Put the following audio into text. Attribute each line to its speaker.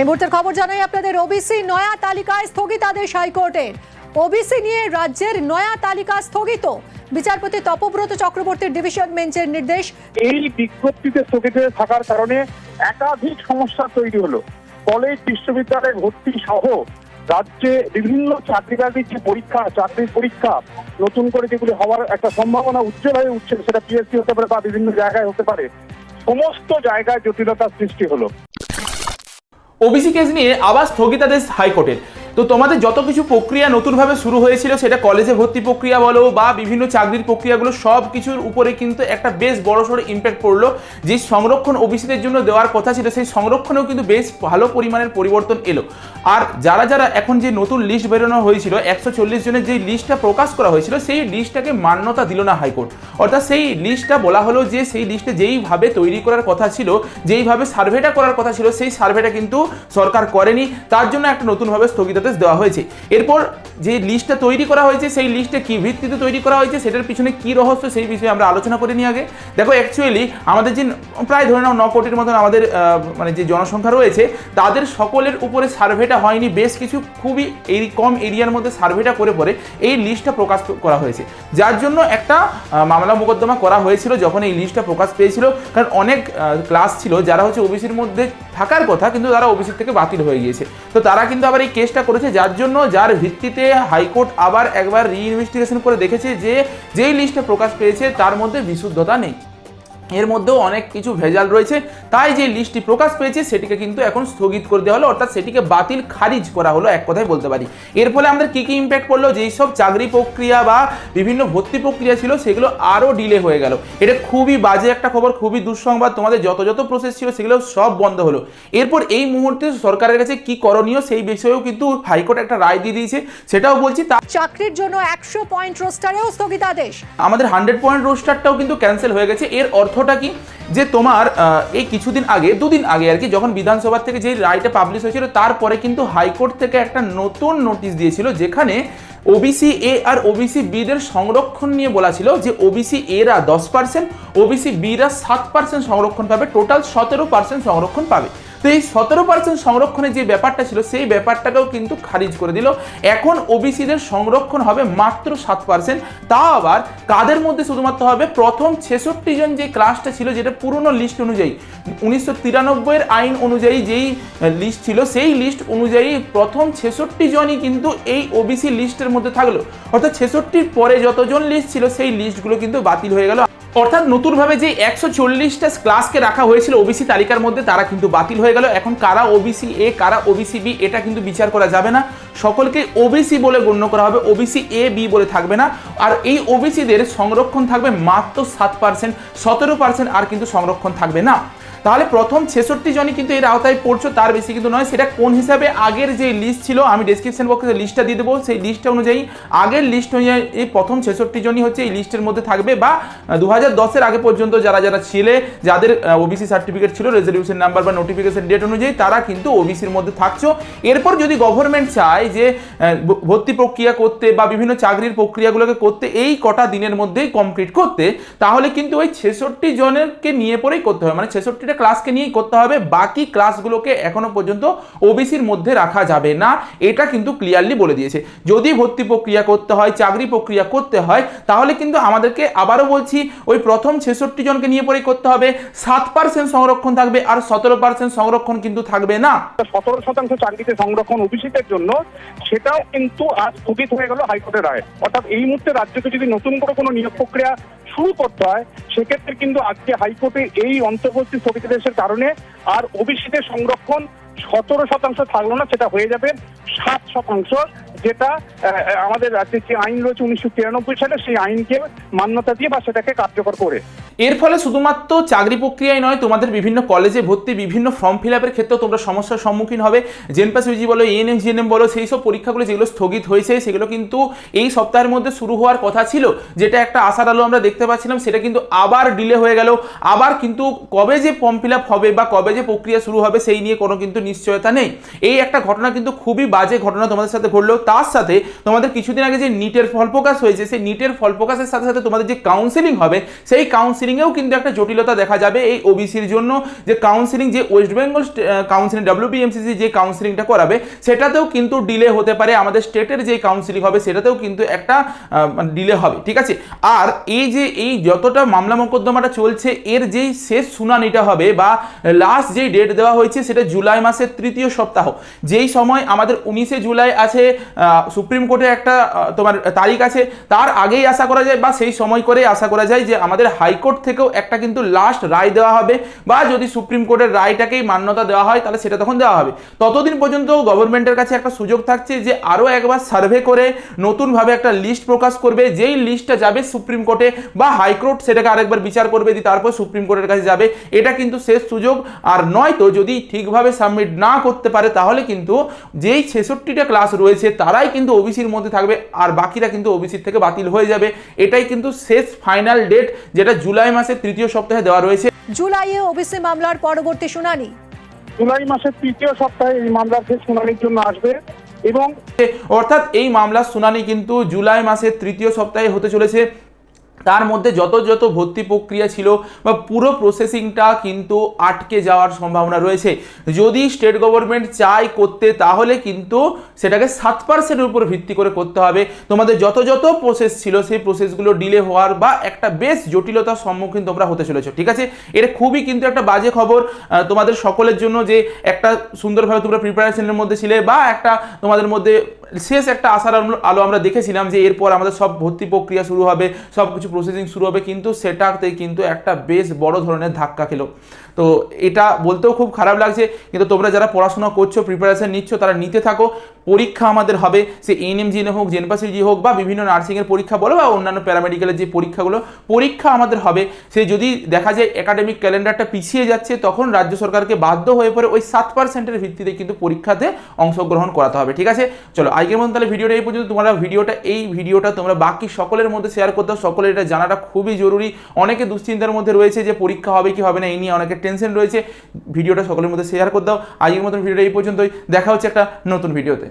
Speaker 1: এই মুহূর্তের খবর জানাই আপনাদের। ওবিসি নয়া তালিকায় স্থগিতাদেশ হাইকোর্টের। ওবিসি নিয়ে রাজ্যের নয়া তালিকা স্থগিত। বিচারপতি তপব্রত চক্রবর্তীর ডিভিশন বেঞ্চের নির্দেশ।
Speaker 2: এই বিজ্ঞপ্তিতে স্থগিত থাকার কারণে একাধিক সমস্যা তৈরি হলো। কলেজ, বিশ্ববিদ্যালয়ে ভর্তি সহ রাজ্যে বিভিন্ন চাকরি বাকরির যে পরীক্ষা, চাকরির পরীক্ষা, নতুন করে যেগুলি হওয়ার একটা সম্ভাবনা উজ্জ্বল হয়ে উঠছে, সেটা পিএসসি হতে পারে বা বিভিন্ন জায়গায় হতে পারে। সমস্ত জায়গায় জটিলতার সৃষ্টি হলো।
Speaker 3: ওবিসি কেস নিয়ে আবার স্থগিতাদেশ হাইকোর্টের। তো তোমাদের যত কিছু প্রক্রিয়া নতুনভাবে শুরু হয়েছিল, সেটা কলেজে ভর্তি প্রক্রিয়া বলো বা বিভিন্ন চাকরির প্রক্রিয়াগুলো, সব কিছুর উপরে কিন্তু একটা বেশ বড় সড়ো ইম্প্যাক্ট পড়ল। যে সংরক্ষণ ওবিসিদের জন্য দেওয়ার কথা ছিল, সেই সংরক্ষণেও কিন্তু বেশ ভালো পরিমাণের পরিবর্তন এলো। আর যারা যারা এখন যে নতুন লিস্ট বেরোনো হয়েছিল, একশো চল্লিশ জনের যে লিস্টটা প্রকাশ করা হয়েছিল, সেই লিস্টটাকে মান্যতা দিল না হাইকোর্ট। অর্থাৎ সেই লিস্টটা বলা হলো যে, সেই লিস্টে যেইভাবে তৈরি করার কথা ছিল, যেইভাবে সার্ভেটা করার কথা ছিল, সেই সার্ভেটা কিন্তু সরকার করেনি। তার জন্য একটা নতুনভাবে স্থগিতাদেশ দেওয়া হয়েছে। এরপর যে লিস্টটা তৈরি করা হয়েছে, সেই লিস্টে কি ভিত্তিতে তৈরি করা হয়েছে, সেটার পিছনে কি রহস্য, সেই বিষয়ে আমরা আলোচনা করে নিই আগে। দেখো অ্যাকচুয়ালি আমাদের যে প্রায় ধরে নাও ন কোটির মতন আমাদের মানে যে জনসংখ্যা রয়েছে, তাদের সকলের উপরে সার্ভেটা হয়নি, বেশ কিছু খুবই এই কম এরিয়ার মধ্যে সার্ভেটা করে পরে এই লিস্টটা প্রকাশ করা হয়েছে। যার জন্য একটা মামলা মোকদ্দমা করা হয়েছিল, যখন এই লিস্টটা প্রকাশ পেয়েছিল, কারণ অনেক ক্লাস ছিল, যারা হচ্ছে ওবিসির মধ্যে থাকার কথা কিন্তু তারা ওবিসি থেকে বাতিল হয়ে গিয়েছে। তো তারা কিন্তু আবার এই কেসটা করেছে, যার জন্য যার ভিত্তিতে হাইকোর্ট আবার একবার রিইনভেস্টিগেশন করে দেখেছে যে যেই লিস্টটা প্রকাশ পেয়েছে, তার মধ্যে বিশুদ্ধতা নেই। এর মধ্যেও অনেক কিছু ভেজাল রয়েছে। তাই যে লিস্টটি প্রকাশ পেয়েছে সেটিকে কিন্তু এখন স্থগিত করে দেওয়া হলো অর্থাৎ সেটিকে বাতিল খারিজ করা হলো এক কথায় বলতে পারি। এর ফলে আমাদের কী কী ইম্প্যাক্ট পড়ল? যেই সব চাকরি প্রক্রিয়া বা বিভিন্ন ভর্তি প্রক্রিয়া ছিল সেগুলো আরও ডিলে হয়ে গেল। এটা খুবই বাজে একটা খবর খুবই দুঃসংবাদ। তোমাদের যত যত প্রসেস ছিল সেগুলো সব বন্ধ হলো। এরপর এই মুহূর্তে সরকারের কাছে কি করণীয় সেই বিষয়েও কিন্তু হাইকোর্ট একটা রায় দিয়ে দিয়েছে। সেটাও বলছি তা
Speaker 1: চাকরির জন্য একশো পয়েন্ট রোস্টারেও স্থগিতাদেশ।
Speaker 3: আমাদের হান্ড্রেড পয়েন্ট রোস্টারটাও কিন্তু ক্যান্সেল হয়ে গেছে। এর অর্থটা কি? যে তোমার এই কিছুদিন আগে, দুদিন আগে আর কি, যখন বিধানসভা থেকে যে রায়টা পাবলিশ হয়েছিল, তারপরে কিন্তু হাইকোর্ট থেকে একটা নতুন নোটিশ দিয়েছিল, যেখানে ওবিসি এ আর ওবিসি বিদের সংরক্ষণ নিয়ে বলা ছিল যে ওবিসি এরা দশ পার্সেন্ট ওবিসি বিরা সাত পার্সেন্ট সংরক্ষণ পাবে টোটাল সতেরো পার্সেন্ট সংরক্ষণ পাবে। তো এই সতেরো পার্সেন্ট সংরক্ষণের যে ব্যাপারটা ছিল, সেই ব্যাপারটাকেও কিন্তু খারিজ করে দিল। এখন ওবিসিদের সংরক্ষণ হবে মাত্র সাত পার্সেন্ট তা আবার কাদের মধ্যে শুধুমাত্র হবে? প্রথম ছেষট্টি জন যে ক্লাসটা ছিল, যেটা পুরনো লিস্ট অনুযায়ী, উনিশশো তিরানব্বইয়ের আইন অনুযায়ী যেই লিস্ট ছিল, সেই লিস্ট অনুযায়ী প্রথম ছেষট্টি জনই কিন্তু এই ওবিসি লিস্টের মধ্যে থাকল। অর্থাৎ ছেষট্টির পরে যতজন লিস্ট ছিল, সেই লিস্টগুলো কিন্তু বাতিল হয়ে গেল। অর্থাৎ নতুনভাবে যে একশো চল্লিশটা ক্লাসকে রাখা হয়েছিল ওবিসি তালিকার মধ্যে, তারা কিন্তু বাতিল হয়ে গেল। এখন কারা ওবিসি এ কারা ওবিসি বি এটা কিন্তু বিচার করা যাবে না। সকলকে ওবিসি বলে গণ্য করা হবে ওবিসি এ বি বলে থাকবে না। আর এই ওবিসিদের সংরক্ষণ থাকবে মাত্র সাত পার্সেন্ট সতেরো পার্সেন্ট আর কিন্তু সংরক্ষণ থাকবে না। তাহলে প্রথম ছেষট্টি জনই কিন্তু এর আওতায় পড়ছো, তার বেশি কিন্তু নয়। সেটা কোন হিসাবে? আগের যে লিস্ট ছিল, আমি ডেসক্রিপশন বক্সে লিস্টটা দিয়ে দেবো। সেই লিস্ট অনুযায়ী আগের লিস্ট অনুযায়ী এই প্রথম ছেষট্টি জনই হচ্ছে এই লিস্টের মধ্যে থাকবে বা দু হাজার দশের আগে পর্যন্ত যারা যারা ছিলে, যাদের ওবিসি সার্টিফিকেট ছিল রেজলিউশন নাম্বার বা নোটিফিকেশন ডেট অনুযায়ী, তারা কিন্তু ওবিসির মধ্যে থাকছো। এরপর যদি গভর্নমেন্ট চায় যে ভর্তি প্রক্রিয়া করতে বা বিভিন্ন চাকরির প্রক্রিয়াগুলোকে করতে, এই কটা দিনের মধ্যেই কমপ্লিট করতে, তাহলে কিন্তু ওই ছেষট্টি জনেরকে নিয়ে পরেই করতে হবে। মানে ছেষট্টিটা ক্লাসকে নিয়েই করতে হবে। বাকি ক্লাসগুলোকে এখনও পর্যন্ত ওবিসির মধ্যে রাখা যাবে না। এটা কিন্তু ক্লিয়ারলি বলে দিয়েছে। যদি ভর্তি প্রক্রিয়া করতে হয়, চাকরি প্রক্রিয়া করতে হয়, তাহলে কিন্তু আমাদেরকে আবারও বলছি, ওই প্রথম ছেষট্টি জনকে নিয়ে পরেই করতে হবে। সাত পার্সেন্ট সংরক্ষণ থাকবে আর সতেরো পার্সেন্ট সংরক্ষণ কিন্তু থাকবে না।
Speaker 2: সতেরো শতাংশ চাকরিতে সংরক্ষণ অভিষেকের জন্য সেটাও কিন্তু আজ স্থগিত হয়ে গেল হাইকোর্টের রায়। অর্থাৎ এই মুহূর্তে রাজ্যকে যদি নতুন করে কোনো নিয়োগ প্রক্রিয়া শুরু করতে হয়, সেক্ষেত্রে কিন্তু আজকে হাইকোর্টে এই অন্তর্বর্তী স্থগিতাদেশের কারণে আর ওবিসিদের সংরক্ষণ সতেরো শতাংশ থাকল না, সেটা হয়ে যাবে সাত শতাংশ। যেটা আমাদের রাজ্যের যে আইন রয়েছে উনিশশো তিরানব্বই সালে, সেই আইনকে মান্যতা দিয়ে বা সেটাকে কার্যকর করে।
Speaker 3: এর ফলে শুধুমাত্র চাকরি প্রক্রিয়ায় নয়, তোমাদের বিভিন্ন কলেজে ভর্তি, বিভিন্ন ফর্ম ফিল আপের ক্ষেত্রেও তোমরা সমস্যার সম্মুখীন হবে। জেনপাস ইউজি বলো এএনএম জিএনএম বলো, সেই সব পরীক্ষাগুলো যেগুলো স্থগিত হয়েছে, সেগুলো কিন্তু এই সপ্তাহের মধ্যে শুরু হওয়ার কথা ছিল। যেটা একটা আশার আলো আমরা দেখতে পাচ্ছিলাম, সেটা কিন্তু আবার ডিলে হয়ে গেল। আবার কিন্তু কবে যে ফর্ম ফিল আপ হবে বা কবে যে প্রক্রিয়া শুরু হবে, সেই নিয়ে কোনো কিন্তু নিশ্চয়তা নেই। এই একটা ঘটনা কিন্তু খুবই বাজে ঘটনা তোমাদের সাথে ঘটলো। তার সাথে তোমাদের কিছুদিন আগে যে নিটের ফল প্রকাশ হয়েছে, সেই নিটের ফল প্রকাশের সাথে সাথে তোমাদের যে কাউন্সিলিং হবে, সেই কাউন্সিলিং কাউন্সিলিংয়েও কিন্তু একটা জটিলতা দেখা যাবে এই ওবিসির জন্য। যে কাউন্সিলিং যে ওয়েস্ট বেঙ্গল কাউন্সিলিং ডাব্লিউবিএমসিসি যে কাউন্সিলিংটা করাবে, সেটাতেও কিন্তু ডিলে হতে পারে। আমাদের স্টেটের যে কাউন্সিলিং হবে, সেটাতেও কিন্তু একটা ডিলে হবে, ঠিক আছে? আর এই যে, এই যতটা মামলা মোকদ্দমাটা চলছে, এর যেই শেষ শুনানিটা হবে বা লাস্ট যেই ডেট দেওয়া হয়েছে, সেটা জুলাই মাসের তৃতীয় সপ্তাহ। যেই সময় আমাদের উনিশে জুলাই আছে সুপ্রিম কোর্টে একটা তোমার তারিখ আছে। তার আগেই আশা করা যায় বা সেই সময় করে আশা করা যায় যে আমাদের হাইকোর্ট থেকেও একটা কিন্তু লাস্ট রায় দেওয়া হবে বা যদি সুপ্রিম কোর্টের রায়টাকেই মান্যতা দেওয়া হয়, তাহলে সেটা তখন দেওয়া হবে। ততদিন পর্যন্ত গভর্নমেন্টের কাছে একটা সুযোগ থাকছে যে আরও একবার সার্ভে করে নতুনভাবে একটা লিস্ট প্রকাশ করবে। যেই লিস্টটা যাবে সুপ্রিম কোর্টে বা হাইকোর্ট সেটাকে আরেকবার বিচার করবে, দিয়ে তারপর সুপ্রিম কোর্টের কাছে যাবে, এটা কিন্তু শেষ সুযোগ। আর নয়তো যদি ঠিকভাবে সাবমিট না করতে পারে, তাহলে কিন্তু যেই ছেষট্টিটা ক্লাস রয়েছে তারাই কিন্তু ওবিসির মধ্যে থাকবে আর বাকিরা কিন্তু ওবিসির থেকে বাতিল হয়ে যাবে। এটাই কিন্তু শেষ ফাইনাল ডেট যেটা জুলাই মাসের তৃতীয় সপ্তাহে দেওয়া রয়েছে।
Speaker 1: জুলাইয়ে ওবিসি মামলার পরবর্তী শুনানি।
Speaker 2: জুলাই মাসের তৃতীয় সপ্তাহে এই মামলার শেষ শুনানির জন্য আসবে এবং
Speaker 3: অর্থাৎ এই মামলার শুনানি কিন্তু জুলাই মাসের তৃতীয় সপ্তাহে হতে চলেছে। তার মধ্যে যত যত ভর্তি প্রক্রিয়া ছিল বা পুরো প্রসেসিংটা কিন্তু আটকে যাওয়ার সম্ভাবনা রয়েছে। যদি স্টেট গভর্নমেন্ট চায় করতে, তাহলে কিন্তু সেটাকে সাত পার্সেন্টের উপর ভিত্তি করে করতে হবে। তোমাদের যত যত প্রসেস ছিল, সেই প্রসেসগুলো ডিলে হওয়ার বা একটা বেশ জটিলতার সম্মুখীন তোমরা হতে চলেছো, ঠিক আছে? এটা খুবই কিন্তু একটা বাজে খবর তোমাদের সকলের জন্য যে একটা সুন্দরভাবে তোমরা প্রিপারেশনের মধ্যে ছিলে বা একটা তোমাদের মধ্যে শেষ একটা আশার আলো- আমরা দেখেছিলাম যে এরপর আমাদের সব ভর্তি প্রক্রিয়া শুরু হবে সব কিছু প্রসেসিং শুরু হবে, কিন্তু সেটাতে কিন্তু একটা বেশ বড় ধরনের ধাক্কা খেলো। তো এটা বলতেও খুব খারাপ লাগছে, কিন্তু তোমরা যারা পড়াশোনা করছ প্রিপারেশন নিচ্ছ, তারা নিতে থাকো। পরীক্ষা আমাদের হবে, সে এনএমজি হোক জেনপাসিজি হোক, বা বিভিন্ন নার্সিংয়ের পরীক্ষা বলো, বা অন্যান্য প্যারামেডিক্যালের যে পরীক্ষাগুলো, পরীক্ষা আমাদের হবে। সে যদি দেখা যায় একাডেমিক ক্যালেন্ডারটা পিছিয়ে যাচ্ছে, তখন রাজ্য সরকারকে বাধ্য হয়ে পড়ে ওই সাত পার্সেন্টের ভিত্তিতে কিন্তু পরীক্ষাতে অংশগ্রহণ করাতে হবে। ঠিক আছে? চলো আজকের মধ্যে তাহলে ভিডিওটা এই পর্যন্ত। তোমরা ভিডিওটা, এই ভিডিওটা তোমরা বাকি সকলের মধ্যে শেয়ার করতে সকলের এটা জানাটা খুবই জরুরি। অনেকে দুশ্চিন্তার মধ্যে রয়েছে যে পরীক্ষা হবে কি হবে না, এই নিয়ে অনেকের টেনশন রয়েছে। ভিডিওটা সকলের মধ্যে শেয়ার করে দাও। আজকের মতন ভিডিওটা এই পর্যন্তই। দেখা হচ্ছে একটা নতুন ভিডিওতে।